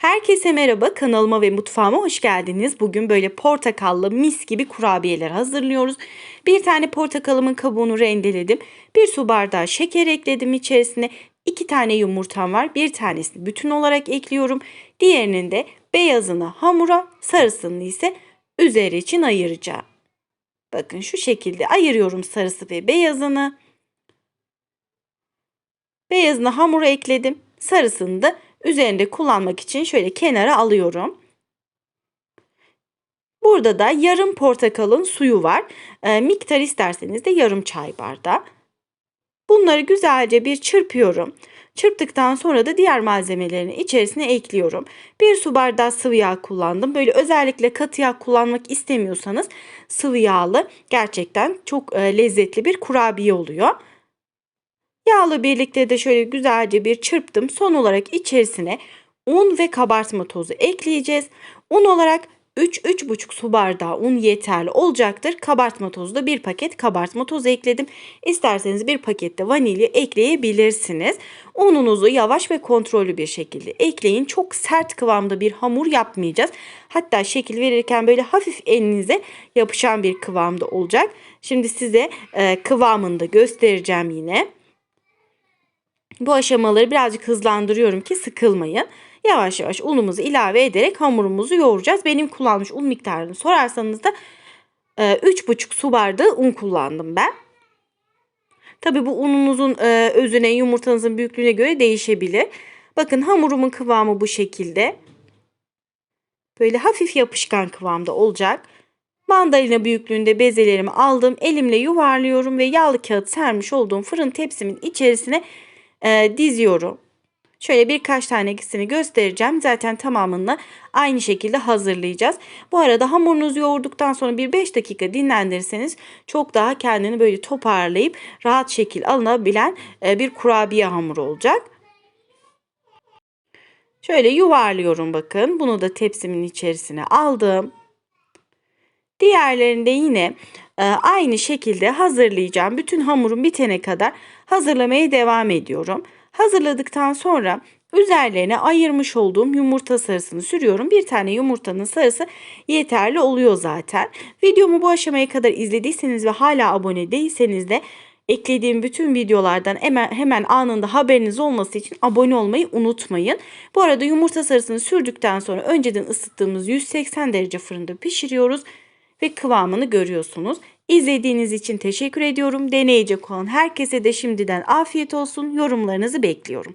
Herkese merhaba kanalıma ve mutfağıma hoş geldiniz. Bugün böyle portakallı mis gibi kurabiyeler hazırlıyoruz. Bir tane portakalımın kabuğunu rendeledim. Bir su bardağı şeker ekledim içerisine. İki tane yumurtam var. Bir tanesini bütün olarak ekliyorum. Diğerinin de beyazını hamura, sarısını ise üzeri için ayıracağım. Bakın şu şekilde ayırıyorum sarısı ve beyazını. Beyazını hamura ekledim. Sarısını da üzerinde kullanmak için şöyle kenara alıyorum. Burada da yarım portakalın suyu var. E, miktar isterseniz de yarım çay bardağı. Bunları güzelce bir çırpıyorum. Çırptıktan sonra da diğer malzemelerini içerisine ekliyorum. Bir su bardağı sıvı yağ kullandım. Böyle özellikle katı yağ kullanmak istemiyorsanız sıvı yağlı gerçekten çok e, lezzetli bir kurabiye oluyor. Yağla birlikte de şöyle güzelce bir çırptım. Son olarak içerisine un ve kabartma tozu ekleyeceğiz. Un olarak 3-3,5 su bardağı un yeterli olacaktır. Kabartma tozu da bir paket kabartma tozu ekledim. İsterseniz bir pakette vanilya ekleyebilirsiniz. Ununuzu yavaş ve kontrollü bir şekilde ekleyin. Çok sert kıvamda bir hamur yapmayacağız. Hatta şekil verirken böyle hafif elinize yapışan bir kıvamda olacak. Şimdi size e, kıvamını da göstereceğim yine. Bu aşamaları birazcık hızlandırıyorum ki sıkılmayın. Yavaş yavaş unumuzu ilave ederek hamurumuzu yoğuracağız. Benim kullanmış un miktarını sorarsanız da 3,5 e, su bardağı un kullandım ben. Tabi bu ununuzun e, özüne yumurtanızın büyüklüğüne göre değişebilir. Bakın hamurumun kıvamı bu şekilde. Böyle hafif yapışkan kıvamda olacak. Mandalina büyüklüğünde bezelerimi aldım. Elimle yuvarlıyorum ve yağlı kağıt sermiş olduğum fırın tepsimin içerisine e, diziyorum. Şöyle birkaç tanesini göstereceğim. Zaten tamamını aynı şekilde hazırlayacağız. Bu arada hamurunuzu yoğurduktan sonra bir 5 dakika dinlendirirseniz çok daha kendini böyle toparlayıp rahat şekil alınabilen e, bir kurabiye hamuru olacak. Şöyle yuvarlıyorum bakın. Bunu da tepsimin içerisine aldım. Diğerlerinde yine e, aynı şekilde hazırlayacağım. Bütün hamurum bitene kadar hazırlamaya devam ediyorum. Hazırladıktan sonra üzerlerine ayırmış olduğum yumurta sarısını sürüyorum. Bir tane yumurtanın sarısı yeterli oluyor zaten. Videomu bu aşamaya kadar izlediyseniz ve hala abone değilseniz de eklediğim bütün videolardan hemen, hemen anında haberiniz olması için abone olmayı unutmayın. Bu arada yumurta sarısını sürdükten sonra önceden ısıttığımız 180 derece fırında pişiriyoruz ve kıvamını görüyorsunuz. İzlediğiniz için teşekkür ediyorum. Deneyecek olan herkese de şimdiden afiyet olsun. Yorumlarınızı bekliyorum.